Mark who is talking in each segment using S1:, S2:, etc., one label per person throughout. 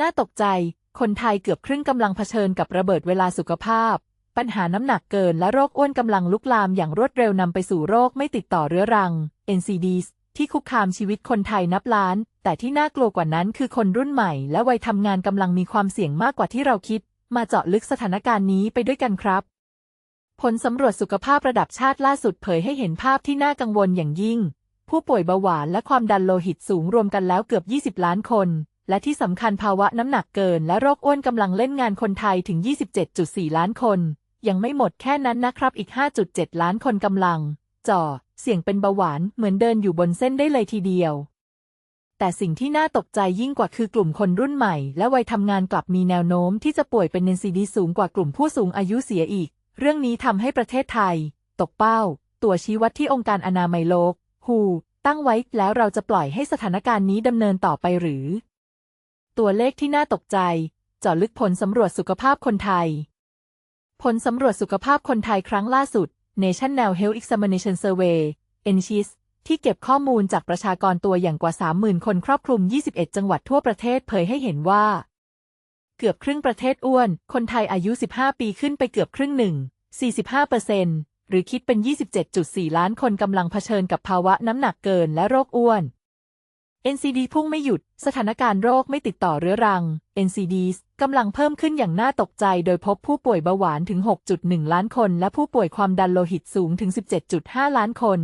S1: น่าตกใจ คนไทยเกือบครึ่งกำลังเผชิญกับระเบิดเวลาสุขภาพ ปัญหาน้ำหนักเกินและโรคอ้วนกำลังลุกลามอย่างรวดเร็วนำไปสู่โรคไม่ติดต่อเรื้อรัง NCDs ที่คุกคามชีวิตคนไทยนับล้าน แต่ที่น่ากลัวกว่านั้นคือคนรุ่นใหม่ และวัยทำงานกำลังมีความเสี่ยงมากกว่าที่เราคิด มาเจาะลึกสถานการณ์นี้ไปด้วยกันครับ ผลสำรวจสุขภาพระดับชาติล่าสุดเผยให้เห็นภาพที่น่ากังวลอย่างยิ่ง ผู้ป่วยเบาหวานและความดันโลหิตสูงรวมกันแล้วเกือบ 20 ล้านคน และที่สำคัญภาวะน้ำหนักเกินและโรคอ้วนกำลังเล่นงานคนไทยถึง 27.4 ล้านคน ยังไม่หมดแค่นั้นนะครับอีก 5.7 ล้านคนกำลัง จ่อ เสี่ยงเป็นเบาหวานเหมือนเดินอยู่บนเส้นได้เลยทีเดียว แต่สิ่งที่น่าตกใจยิ่งกว่าคือกลุ่มคนรุ่นใหม่ และวัยทำงานกลับมีแนวโน้มที่จะป่วยเป็น NCD สูงกว่ากลุ่มผู้สูงอายุเสียอีก เรื่องนี้ทำให้ประเทศไทย ตกเป้า ตัวชี้วัดที่องค์การอนามัยโลก WHO ตั้งไว้แล้วเราจะปล่อยให้สถานการณ์นี้ดำเนินต่อไปหรือ ตัวเลขที่น่าตกใจ เจาะลึกผลสำรวจสุขภาพคนไทย ผลสำรวจสุขภาพคนไทยครั้งล่าสุด National Health Examination Survey (NHES) ที่เก็บข้อมูลจากประชากรตัวอย่างกว่า 30,000 คนครอบคลุม 21 จังหวัดทั่วประเทศเผยให้เห็นว่า เกือบครึ่งประเทศอ้วน คนไทยอายุ 15 ปีขึ้นไปเกือบครึ่งหนึ่ง 45เปอร์เซ็นต์หรือคิดเป็น 27.4 ล้านคนกำลังเผชิญกับภาวะน้ำหนักเกินและโรคอ้วน NCD พุ่งไม่หยุด สถานการณ์โรคไม่ติดต่อเรื้อรัง NCDs กำลังเพิ่มขึ้นอย่างน่าตกใจ โดยพบผู้ป่วยเบาหวานถึง 6.1 ล้านคน และผู้ป่วยความดันโลหิตสูงถึง 17.5 ล้านคน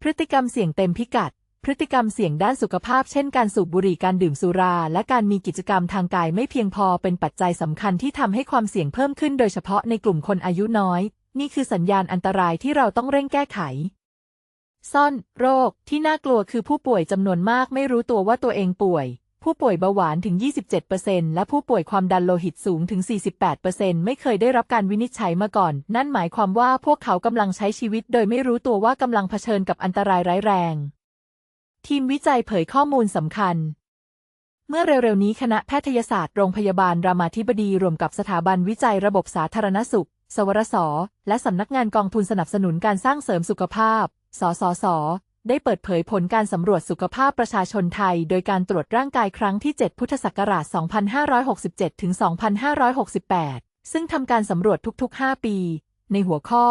S1: พฤติกรรมเสี่ยงเต็มพิกัด พฤติกรรมเสี่ยงด้านสุขภาพ เช่น การสูบบุหรี่ การดื่มสุรา และการมีกิจกรรมทางกายไม่เพียงพอ เป็นปัจจัยสำคัญที่ทำให้ความเสี่ยงเพิ่มขึ้น โดยเฉพาะในกลุ่มคนอายุน้อย นี่คือสัญญาณอันตรายที่เราต้องเร่งแก้ไข ซ่อนโรคที่น่ากลัวคือผู้ป่วยจำนวนมากไม่รู้ตัวว่าตัวเองป่วย ผู้ป่วยเบาหวานถึง 27%และผู้ป่วยความดันโลหิตสูงถึง 48%ไม่เคยได้รับการวินิจฉัยมาก่อน นั่นหมายความว่าพวกเขากำลังใช้ชีวิตโดยไม่รู้ตัวว่ากำลังเผชิญกับอันตรายร้ายแรง ทีมวิจัยเผยข้อมูลสำคัญเมื่อเร็วๆนี้คณะแพทยศาสตร์โรงพยาบาลรามาธิบดีรวมกับสถาบันวิจัยระบบสาธารณสุข สวรสและสำนักงานกองทุนสนับสนุนการสร้างเสริมสุขภาพ สสส ได้เปิดเผยผลการสำรวจสุขภาพประชาชนไทย โดยการตรวจร่างกายครั้งที่ 7 พุทธศักราช 2567 ถึง 2568 ซึ่งทำการสำรวจทุกๆ 5 ปี ในหัวข้อ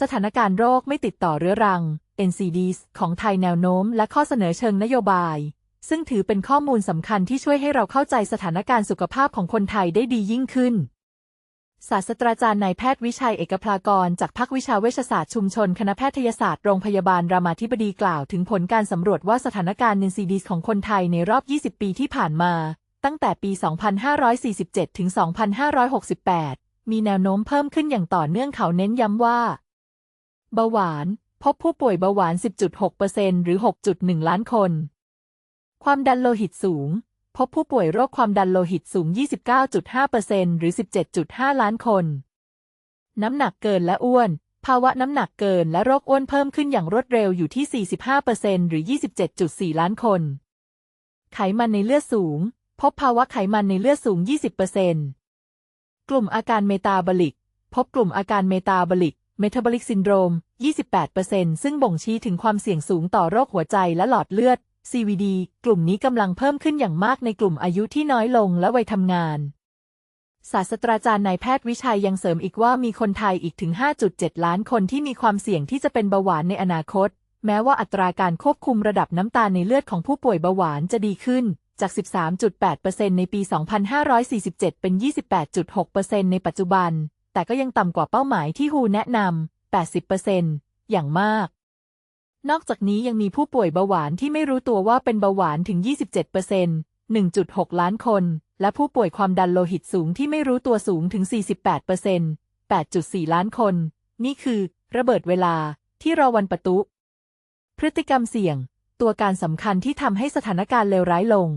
S1: สถานการณ์โรคไม่ติดต่อเรื้อรัง NCDs ของไทยแนวโน้ม และข้อเสนอเชิงนโยบาย ซึ่งถือเป็นข้อมูลสำคัญที่ช่วยให้เราเข้าใจสถานการณ์สุขภาพของคนไทยได้ดียิ่งขึ้น ศาสตราจารย์นายแพทย์วิชัยเอกพลากร จากภาควิชาเวชศาสตร์ชุมชน คณะแพทยศาสตร์โรงพยาบาลรามาธิบดีกล่าวถึงผลการสำรวจว่าสถานการณ์ NCDs ของคนไทยในรอบ 20 ปีที่ผ่านมา ตั้งแต่ปี 2547 ถึง 2568 มีแนวโน้มเพิ่มขึ้นอย่างต่อเนื่องเขาเน้นย้ำว่า เบาหวาน พบผู้ป่วยเบาหวาน 10.6%หรือ 6.1 ล้านคน ความดันโลหิตสูง พบผู้ป่วยโรคความดันโลหิตสูง 29.5%หรือ 17.5 ล้านคน น้ำหนักเกินและอ้วน ภาวะน้ำหนักเกินและโรคอ้วนเพิ่มขึ้นอย่างรวดเร็วอยู่ที่ 45%หรือ 27.4 ล้านคน ไขมันในเลือดสูง พบภาวะไขมันในเลือดสูง 20%กลุ่มอาการเมตาบอลิก พบกลุ่มอาการเมตาบอลิกเมตาบอลิกซินโดรม 28%ซึ่งบ่งชี้ถึงความเสี่ยงสูงต่อโรคหัวใจและหลอดเลือด CVD กลุ่มนี้กำลังเพิ่มขึ้นอย่างมากในกลุ่มอายุที่น้อยลงและวัยทำงาน ศาสตราจารย์นายแพทย์วิชัยยังเสริมอีกว่ามีคนไทยอีกถึง 5.7 ล้านคนที่มีความเสี่ยงที่จะเป็นเบาหวานในอนาคต แม้ว่าอัตราการควบคุมระดับน้ำตาลในเลือดของผู้ป่วยเบาหวานจะดีขึ้นจาก 13.8%ในปี 2547 เป็น 28.6%ในปัจจุบัน แต่ก็ยังต่ำกว่าเป้าหมายที่ฮูแนะนำ80%อย่างมาก นอกจากนี้ยังมีผู้ป่วยเบาหวานที่ไม่รู้ตัวว่าเป็นเบาหวานถึง 27% 1.6 ล้านคน และผู้ป่วยความดันโลหิตสูงที่ไม่รู้ตัวสูงถึง 48% 8.4 ล้านคน นี่คือ ระเบิดเวลาที่รอวันประตุ พฤติกรรมเสี่ยง ตัวการสำคัญที่ทำให้สถานการณ์เลวร้ายลง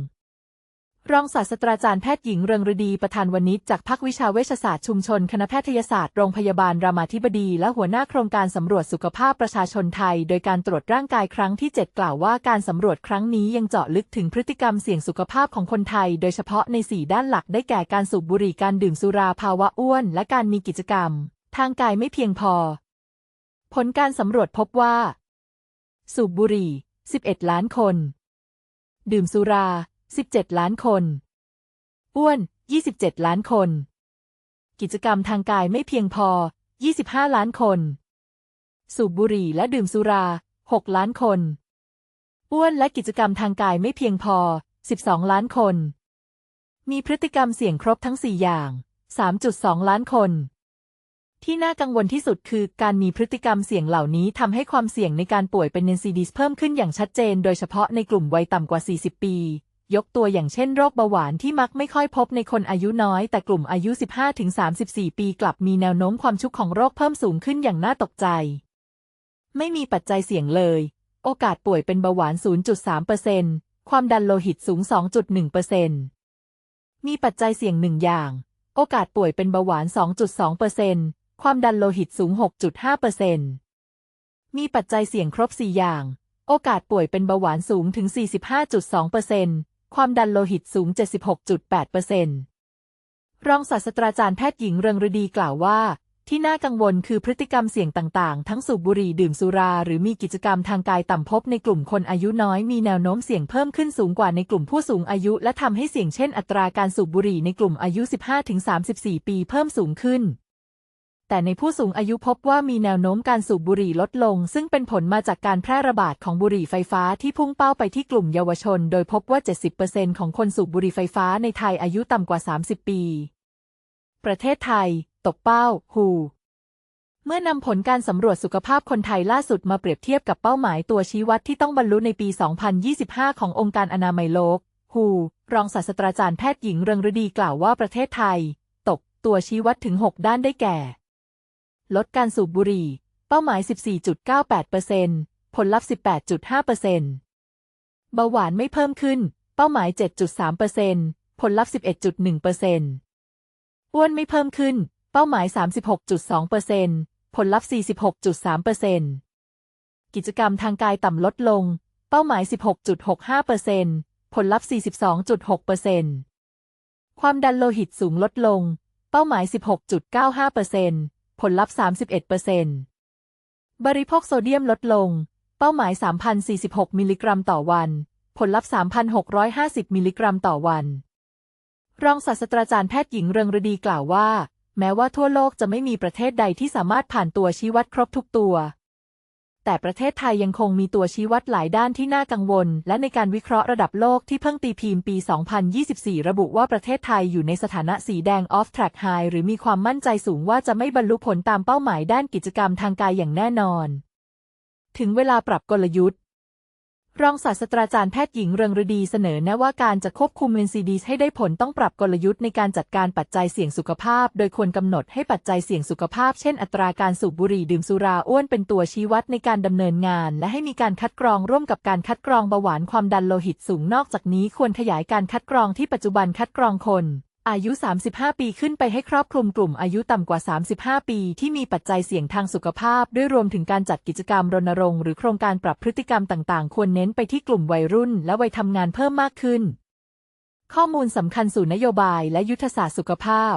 S1: รองศาสตราจารย์แพทย์หญิงเรืองฤดีประธานวณิชจากภาควิชาเวชศาสตร์ชุมชน คณะแพทยศาสตร์โรงพยาบาลรามาธิบดี และหัวหน้าโครงการสำรวจสุขภาพประชาชนไทย โดยการตรวจร่างกายครั้งที่ 7 กล่าวว่าการสำรวจครั้งนี้ยังเจาะลึกถึงพฤติกรรมเสี่ยงสุขภาพของคนไทย โดยเฉพาะใน 4 ด้านหลักได้แก่การสูบบุหรี่การดื่มสุราภาวะอ้วน และการมีกิจกรรม ทางกายไม่เพียงพอ ผลการสำรวจพบว่า สูบบุหรี่ 11 ล้านคน ดื่มสุรา 17 ล้านคน อ้วน 27 ล้านคน กิจกรรมทางกายไม่เพียงพอ 25 ล้านคน สูบบุหรี่และดื่มสุรา 6 ล้านคน อ้วนและกิจกรรมทางกายไม่เพียงพอ 12 ล้านคน มีพฤติกรรมเสี่ยงครบทั้ง 4 อย่าง 3.2 ล้านคน ที่น่ากังวลที่สุดคือการมีพฤติกรรมเสี่ยงเหล่านี้ทำให้ความเสี่ยงในการป่วยเป็น NCDs เพิ่มขึ้นอย่างชัดเจน โดยเฉพาะในกลุ่มวัยต่ำกว่า 40 ปี ยกตัวอย่างเช่นโรคเบาหวานที่มักไม่ค่อยพบในคนอายุน้อย แต่กลุ่มอายุ 15-34 ปีกลับมีแนวโน้มความชุกของโรคเพิ่มสูงขึ้นอย่างน่าตกใจ ไม่มีปัจจัยเสี่ยงเลย โอกาสป่วยเป็นเบาหวาน 0.3%ความดันโลหิตสูง 2.1%มีปัจจัยเสี่ยงหนึ่งอย่าง โอกาสป่วยเป็นเบาหวาน 2.2%ความดันโลหิตสูง 6.5%มีปัจจัยเสี่ยงครบ 4 อย่างโอกาสป่วยเป็นเบาหวานสูงถึง 45.2% ความดันโลหิตสูง 76.8%รองศาสตราจารย์แพทย์หญิงเรืองฤดีกล่าวว่า ที่น่ากังวลคือพฤติกรรมเสี่ยงต่างๆ ทั้งสูบบุหรี่ดื่มสุรา หรือมีกิจกรรมทางกายต่ำพบในกลุ่มคนอายุน้อยมีแนวโน้มเสี่ยงเพิ่มขึ้นสูงกว่าในกลุ่มผู้สูงอายุ และทำให้เสี่ยงเช่นอัตราการสูบบุหรี่ในกลุ่มอายุ 15-34 ปีเพิ่มสูงขึ้น แต่ในผู้สูงอายุพบว่ามีแนวโน้มการสูบบุหรี่ลดลง ซึ่งเป็นผลมาจากการแพร่ระบาดของบุหรี่ไฟฟ้าที่พุ่งเป้าไปที่กลุ่มเยาวชน โดยพบว่า 70%ของคนสูบบุหรี่ไฟฟ้าในไทยอายุต่ำกว่า 30 ปี ประเทศไทย ตกเป้า ฮูเมื่อนำผลการสำรวจสุขภาพคนไทยล่าสุดมาเปรียบเทียบกับเป้าหมายตัวชี้วัดที่ต้องบรรลุในปี 2025 ขององค์การอนามัยโลก ฮู รองศาสตราจารย์แพทย์หญิงเรืองฤดีกล่าวว่าประเทศไทย ตกตัวชี้วัดถึง 6 ด้านได้แก่ ลดการสูบบุหรี่ เป้าหมาย 14.98%ผลลัพธ์ 18.5%เบาหวานไม่เพิ่มขึ้น เป้าหมาย 7.3%ผลลัพธ์ 11.1%อ้วนไม่เพิ่มขึ้น เป้าหมาย 36.2%ผลลัพธ์ 46.3%กิจกรรมทางกายต่ำลดลง เป้าหมาย 16.65%ผลลัพธ์ 42.6%ความดันโลหิตสูงลดลง เป้าหมาย 16.95% ผลลัพธ์ 31%บริโภคโซเดียมลดลง เป้าหมาย 3,046 มิลลิกรัมต่อวัน ผลลัพธ์ 3,650 มิลลิกรัมต่อวัน รองศาสตราจารย์แพทย์หญิงเรืองฤดีกล่าวว่า แม้ว่าทั่วโลกจะไม่มีประเทศใดที่สามารถผ่านตัวชี้วัดครบทุกตัว แต่ประเทศไทยยังคงมีตัวชี้วัดหลายด้านที่น่ากังวล และในการวิเคราะห์ระดับโลกที่เพิ่งตีพิมพ์ปี 2024 ระบุว่าประเทศไทยอยู่ในสถานะสีแดง off track high หรือมีความมั่นใจสูงว่าจะไม่บรรลุผลตามเป้าหมายด้านกิจกรรมทางกายอย่างแน่นอน ถึงเวลาปรับกลยุทธ์ รองศาสตราจารย์แพทย์หญิงเรืองฤดีเสนอแนะว่าการจะควบคุม NCDs ให้ได้ผลต้องปรับกลยุทธ์ในการจัดการปัจจัยเสี่ยงสุขภาพ โดยควรกำหนดให้ปัจจัยเสี่ยงสุขภาพ เช่น อัตราการสูบบุหรี่ดื่มสุราอ้วนเป็นตัวชี้วัดในการดำเนินงาน และให้มีการคัดกรองร่วมกับการคัดกรองเบาหวานความดันโลหิตสูงนอกจากนี้ควรขยายการคัดกรองที่ปัจจุบันคัดกรองคน อายุ 35 ปีขึ้นไปให้ครอบคลุมกลุ่มอายุต่ำกว่า 35 ปีที่มีปัจจัยเสี่ยงทางสุขภาพ ด้วยรวมถึงการจัดกิจกรรมรณรงค์หรือโครงการปรับพฤติกรรมต่างๆ ควรเน้นไปที่กลุ่มวัยรุ่น และวัยทำงานเพิ่มมากขึ้น ข้อมูลสำคัญสู่นโยบายและยุทธศาสตร์สุขภาพ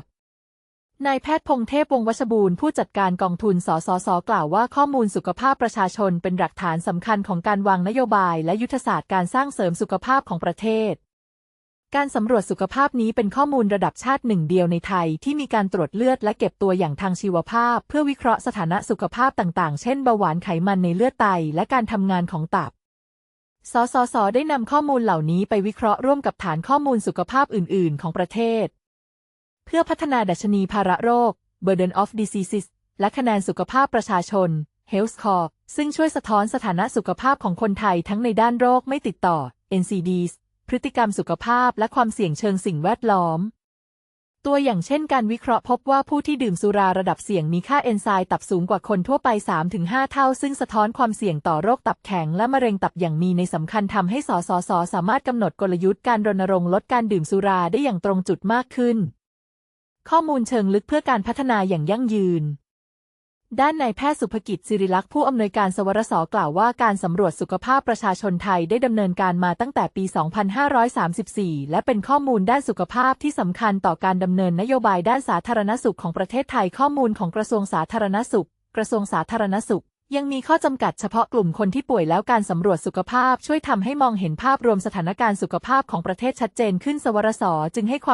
S1: นายแพทย์พงเทพวงวัชบูรณ์ผู้จัดการกองทุน สสส กล่าวว่าข้อมูลสุขภาพประชาชนเป็นหลักฐานสำคัญของการวางนโยบายและยุทธศาสตร์การสร้างเสริมสุขภาพของประเทศ การสำรวจสุขภาพนี้เป็นข้อมูลระดับชาติหนึ่งเดียวในไทยที่มีการตรวจเลือดและเก็บตัวอย่างทางชีวภาพ เพื่อวิเคราะห์สถานะสุขภาพต่างๆ เช่นเบาหวานไขมันในเลือดไต และการทำงานของตับ สสส ได้นำข้อมูลเหล่านี้ไปวิเคราะห์ร่วมกับฐานข้อมูลสุขภาพอื่น ๆ ของประเทศ เพื่อพัฒนาดัชนีภาระโรค Burden of Diseases และคะแนนสุขภาพประชาชน Health Score ซึ่งช่วยสะท้อนสถานะสุขภาพของคนไทยทั้งในด้านโรคไม่ติดต่อ NCDs พฤติกรรมสุขภาพและความเสี่ยงเชิงสิ่งแวดล้อม ตัวอย่างเช่นการวิเคราะห์พบว่าผู้ที่ดื่มสุราระดับเสี่ยงมีค่าเอนไซม์ตับสูงกว่าคนทั่วไป 3-5 เท่า ซึ่งสะท้อนความเสี่ยงต่อโรคตับแข็งและมะเร็งตับอย่างมีในสำคัญทำให้สสส สามารถกำหนดกลยุทธ์การรณรงค์ลดการดื่มสุราได้อย่างตรงจุดมากขึ้น ข้อมูลเชิงลึกเพื่อการพัฒนาอย่างยั่งยืน ด้านนายแพทย์สุภกิจสิริลักษ์ผู้อำนวยการสวรสกล่าวว่าการสำรวจสุขภาพประชาชนไทยได้ดำเนินการมาตั้งแต่ปี 2534 และเป็นข้อมูลด้านสุขภาพที่สำคัญต่อการดำเนินนโยบายด้านสาธารณสุขของประเทศไทยข้อมูลของกระทรวงสาธารณสุข กระทรวงสาธารณสุข ยังมีข้อจำกัดเฉพาะกลุ่มคนที่ป่วยแล้วการสำรวจสุขภาพช่วยทำให้มองเห็นภาพรวมสถานการณ์สุขภาพของประเทศชัดเจนขึ้นสวรสจึงให้ความ